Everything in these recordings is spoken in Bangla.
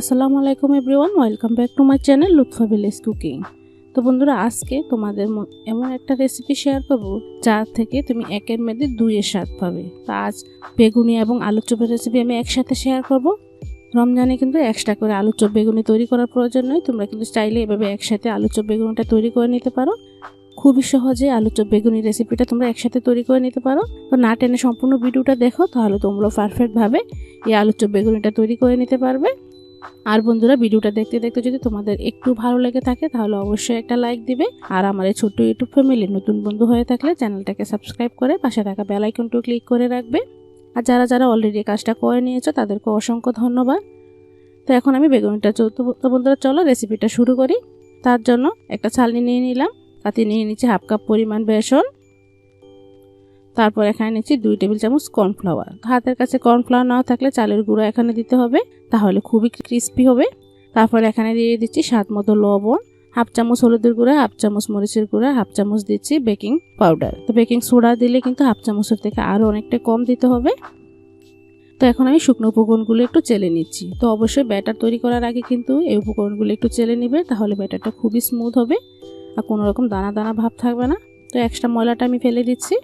আসসালামু আলাইকুম everyone, welcome back to my channel Lutfa village cooking. তো বন্ধুরা, আজকে তোমাদের এমন একটা রেসিপি শেয়ার করব যার থেকে তুমি একের মধ্যে দুইয়ের স্বাদ পাবে। তা আজ বেগুনি এবং আলু চপের রেসিপি আমি একসাথে শেয়ার করব। রমজানে কিন্তু এক্সট্রা করে আলু চপ বেগুনি তৈরি করার প্রয়োজন নয় তোমরা কিন্তু চাইলে এভাবে একসাথে আলু চপ বেগুনিটা তৈরি করে নিতে পারো। খুবই সহজে আলু চপ বেগুনি রেসিপিটা তোমরা একসাথে তৈরি করে নিতে পারো। তো না টেনে সম্পূর্ণ ভিডিওটা দেখো, তাহলে তোমরা পারফেক্টভাবে এই আলু চপ বেগুনিটা তৈরি করে নিতে পারবে। আর বন্ধুরা, ভিডিওটা দেখতে দেখতে যদি তোমাদের একটু ভালো লেগে থাকে, তাহলে অবশ্যই একটা লাইক দিবে। আর আমার এই ছোট্ট ইউটিউব ফ্যামিলির নতুন বন্ধু হয়ে থাকলে চ্যানেলটাকে সাবস্ক্রাইব করে পাশে থাকা বেল আইকনটিও ক্লিক করে রাখবে। আর যারা যারা অলরেডি কাজটা করে নিয়েছো, তাদেরকে অসংখ্য ধন্যবাদ। তো এখন আমি বেগুনিটা চো- তো তো বন্ধুরা, চলো রেসিপিটা শুরু করি। তার জন্য একটা ছালনি নিয়ে নিলাম। তাতে নিয়ে নিচ্ছে হাফ কাপ পরিমাণ বেসন। তারপর এখানে নিচ্ছি দুই টেবিল চামচ কর্নফ্লাওয়ার। হাতের কাছে কর্নফ্লাওয়ার নাও থাকলে চালের গুঁড়া এখানে দিতে হবে, তাহলে খুবই ক্রিস্পি হবে। তারপর এখানে দিয়ে দিচ্ছি স্বাদ মতো লবণ, হাফ চামচ হলুদের গুঁড়া, হাফ চামচ মরিচের গুঁড়া, হাফ চামচ দিচ্ছি বেকিং পাউডার। তো বেকিং সোডা দিলে কিন্তু হাফ চামচের থেকে আরও অনেকটা কম দিতে হবে। তো এখন আমি শুকনো উপকরণগুলো একটু চেলে নিচ্ছি। তো অবশ্যই ব্যাটার তৈরি করার আগে কিন্তু এই উপকরণগুলো একটু চেলে নেবে, তাহলে ব্যাটারটা খুবই স্মুথ হবে আর কোনো রকম দানা দানা ভাব থাকবে না। তো এক্সট্রা ময়লাটা আমি ফেলে দিচ্ছি।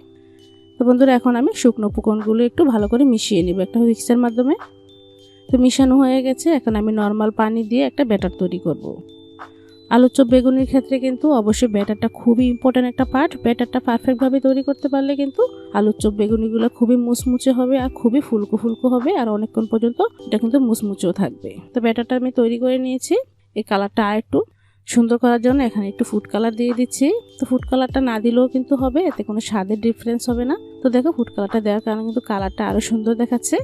তো বন্ধুরা, এখন আমি শুকনো উপকরণগুলো একটু ভালো করে মিশিয়ে নিব একটা মিক্সার মাধ্যমে। তো মিশানো হয়ে গেছে, এখন আমি নর্মাল পানি দিয়ে একটা ব্যাটার তৈরি করব। আলুর চপ বেগুনির ক্ষেত্রে কিন্তু অবশ্যই ব্যাটারটা খুবই ইম্পর্ট্যান্ট একটা পার্ট ব্যাটারটা পারফেক্টভাবে তৈরি করতে পারলে কিন্তু আলুর চপ বেগুনিগুলো খুবই মুচমুচে হবে আর খুবই ফুলকো ফুলকো হবে আর অনেকক্ষণ পর্যন্ত এটা কিন্তু মুচমুচেও থাকবে। তো ব্যাটারটা আমি তৈরি করে নিয়েছি। এই কালারটা আর একটু সুন্দর করার জন্য এখানে একটু ফুড কালার দিয়ে দিচ্ছি। তো ফুড কালারটা না দিলেও কিন্তু হবে, এতে কোনো স্বাদের ডিফারেন্স হবে না। তো দেখো ফুড কালারটা দেওয়ার কারণে কিন্তু কালারটা আরও সুন্দর দেখাচ্ছে।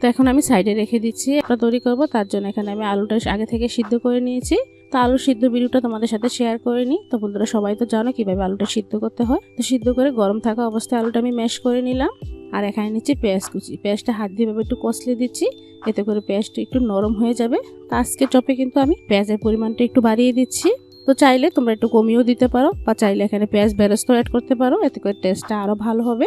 তো এখন আমি সাইডে রেখে দিচ্ছি একটা তৈরি করব, তার জন্য এখানে আমি আলুটা আগে থেকে সিদ্ধ করে নিয়েছি। তো আলু সিদ্ধ ভিডিওটা তোমাদের সাথে শেয়ার করে নিই। তো বন্ধুরা, সবাই তো জানো কীভাবে আলুটা সিদ্ধ করতে হয়। তো সিদ্ধ করে গরম থাকা অবস্থায় আলুটা আমি ম্যাশ করে নিলাম। আর এখানে নিচ্ছি পেঁয়াজ কুচি। পেঁয়াজটা হাত দিয়ে একটু কষলে দিচ্ছি। এতে করে পেঁয়াজটা একটু নরম হয়ে যাবে। তো আজকে চপে কিন্তু আমি পেঁয়াজের পরিমাণটা একটু বাড়িয়ে দিচ্ছি। তো চাইলে তোমরা একটু কমিয়েও দিতে পারো বা চাইলে এখানে পেঁয়াজ বেরস্ত অ্যাড করতে পারো। এতে করে টেস্টটা আরও ভালো হবে।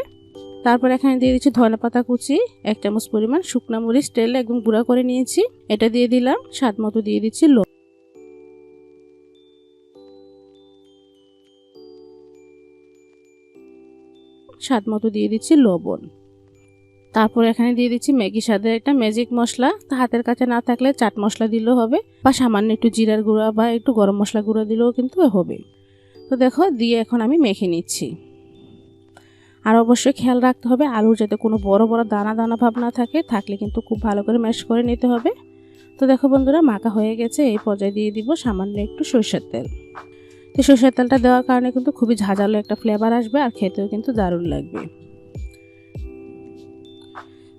তারপর এখানে দিয়ে দিচ্ছি ধনে পাতা কুচি। এক চামচ পরিমাণ শুকনা মরিচ, তেল একদম গুঁড়া করে নিয়েছি। এটা দিয়ে দিলাম। স্বাদ মতো দিয়ে দিচ্ছি লো স্বাদ মতো দিয়ে দিচ্ছি লবণ। তারপর এখানে দিয়ে দিচ্ছি ম্যাগি স্বাদের একটা ম্যাজিক মশলা। তা হাতের কাছে না থাকলে চাট মশলা দিলেও হবে বা সামান্য একটু জিরার গুঁড়া বা একটু গরম মশলা গুঁড়া দিলেও কিন্তু হবে। তো দেখো, দিয়ে এখন আমি মেখে নিচ্ছি। আর অবশ্যই খেয়াল রাখতে হবে, আলুর যাতে কোনো বড় বড় দানা দানা ভাব না থাকে, থাকলে কিন্তু খুব ভালো করে ম্যাশ করে নিতে হবে। তো দেখো বন্ধুরা, মাখা হয়ে গেছে, এই পর্যায়ে দিয়ে দিব সামান্য একটু সরষের তেল। তো সরষের তেলটা দেওয়ার কারণে কিন্তু খুবই ঝাঁঝালো একটা ফ্লেভার আসবে আর খেতেও কিন্তু দারুণ লাগবে।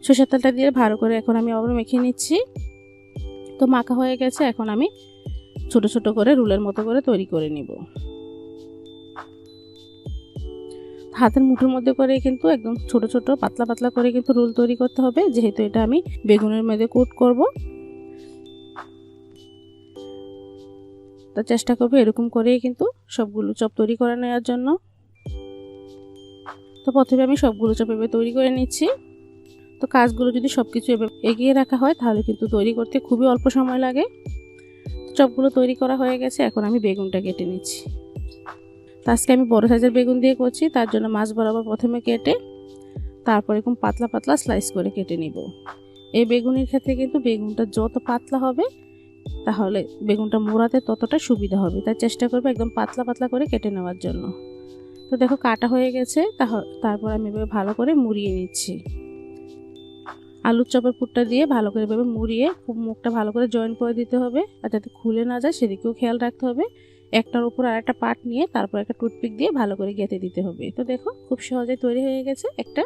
সরষের তেলটা দিয়ে ভালো করে এখন আমি আবার মেখে নিচ্ছি। তো মাখা হয়ে গেছে, এখন আমি ছোট ছোট করে রুলের মতো করে তৈরি করে নিব। হাতের মুঠোর মধ্যে করে কিন্তু একদম ছোট ছোট, পাতলা পাতলা করে কিন্তু রোল তৈরি করতে হবে। যেহেতু এটা আমি বেগুনের মধ্যে কোট করব তো চেষ্টা করবে এরকম করেই কিন্তু সবগুলো চপ তৈরি করে নেওয়ার জন্য। তো প্রথমে আমি সবগুলো চপ এভাবে তৈরি করে নিচ্ছি। তো কাজগুলো যদি সব কিছু এগিয়ে রাখা হয়, তাহলে কিন্তু তৈরি করতে খুবই অল্প সময় লাগে। চপগুলো তৈরি করা হয়ে গেছে, এখন আমি বেগুনটা কেটে নিচ্ছি। তো আজকে আমি বড় সাইজের বেগুন দিয়ে করছি, তার জন্য মাছ বরাবর প্রথমে কেটে তারপর এরকম পাতলা পাতলা স্লাইস করে কেটে নিব। এই বেগুনের ক্ষেত্রে কিন্তু বেগুনটা যত পাতলা হবে তাহলে বেগুনটা মোড়াতে ততটা সুবিধা হবে। তাই চেষ্টা করবে একদম পাতলা পাতলা করে কেটে নেওয়ার জন্য। তো দেখো কাটা হয়ে গেছে তারপর আমি এভাবে ভালো করে মুড়িয়ে নিচ্ছি। আলুর চপের পুরটা দিয়ে ভালো করে এভাবে মুড়িয়ে মুখটা ভালো করে জয়েন করে দিতে হবে আর যাতে খুলে না যায় সেদিকেও খেয়াল রাখতে হবে। একটার উপর আর একটা পাট নিয়ে তারপর একটা টুথপিক দিয়ে ভালো করে গেঁথে দিতে হবে। তো দেখো খুব সহজে তৈরি হয়ে গেছে একটা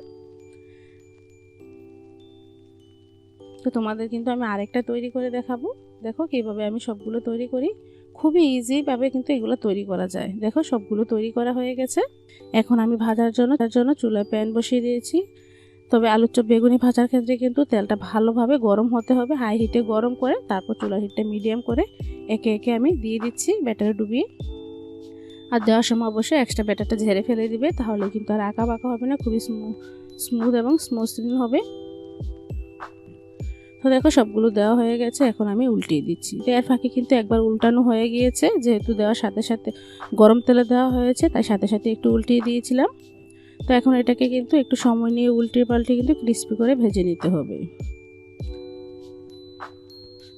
তো তোমাদের কিন্তু আমি আরেকটা তৈরি করে দেখাবো। দেখো কীভাবে আমি সবগুলো তৈরি করি। খুবই ইজিভাবে কিন্তু এগুলো তৈরি করা যায়। দেখো সবগুলো তৈরি করা হয়ে গেছে। এখন আমি ভাজার জন্য, তার জন্য চুলায় প্যান বসিয়ে দিয়েছি। তবে আলুর চপ বেগুনি ভাজার ক্ষেত্রে কিন্তু তেলটা ভালোভাবে গরম হতে হবে হাই হিটে গরম করে তারপর চুলার হিটটা মিডিয়াম করে একে একে আমি দিয়ে দিচ্ছি ব্যাটারে ডুবিয়ে। আর দেওয়ার সময় অবশ্যই এক্সট্রা ব্যাটারটা ঝেড়ে ফেলে দিবে তাহলে কিন্তু আর আঁকা বাঁকা হবে না, খুবই স্মুথ এবং স্মুথ এবং স্মুথিং হবে। তো দেখো সবগুলো দেওয়া হয়ে গেছে, এখন আমি উল্টিয়ে দিচ্ছি। তো ফাঁকে কিন্তু একবার উল্টানো হয়ে গিয়েছে, যেহেতু দেওয়ার সাথে সাথে গরম তেলে দেওয়া হয়েছে, তাই সাথে সাথে একটু উল্টিয়ে দিয়েছিলাম। তো এখন এটাকে কিন্তু একটু সময় নিয়ে উল্টিয়ে পাল্টে কিন্তু ক্রিস্পি করে ভেজে নিতে হবে।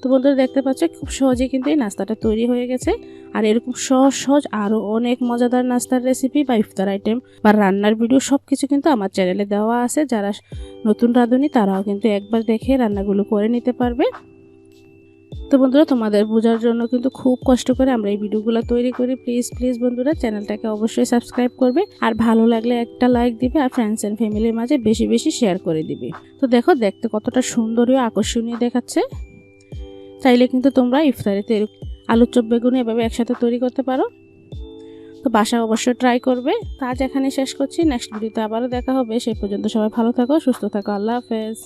তো বন্ধুরা দেখতে পাচ্ছ, খুব সহজে কিন্তু এই নাস্তাটা তৈরি হয়ে গেছে। আর এরকম সহজ সহজ আরও অনেক মজাদার নাস্তার রেসিপি বা ইফতার আইটেম বা রান্নার ভিডিও সব কিছু কিন্তু আমার চ্যানেলে দেওয়া আছে। যারা নতুন রাঁধুনি, তারাও কিন্তু একবার দেখে রান্নাগুলো করে নিতে পারবে। তো বন্ধুরা, তোমাদের বোঝার জন্য কিন্তু খুব কষ্ট করে আমরা এই ভিডিওগুলো তৈরি করি। প্লিজ প্লিজ বন্ধুরা চ্যানেলটাকে অবশ্যই সাবস্ক্রাইব করবে। আর ভালো লাগলে একটা লাইক দিবে আর ফ্রেন্ডস অ্যান্ড ফ্যামিলির মাঝে বেশি বেশি শেয়ার করে দিবে। তো দেখো, দেখতে কতটা সুন্দরীয় আকর্ষণীয় দেখাচ্ছে। চাইলে কিন্তু তোমরা ইফতারিতে আলুর চপ, বেগুন এভাবে একসাথে তৈরি করতে পারো। তো বাসা অবশ্যই ট্রাই করবে। তা আজ এখানে শেষ করছি। নেক্সট ভিডিওতে আবারও দেখা হবে। সেই পর্যন্ত সবাই ভালো থাকো, সুস্থ থাকো। আল্লাহ হাফেজ।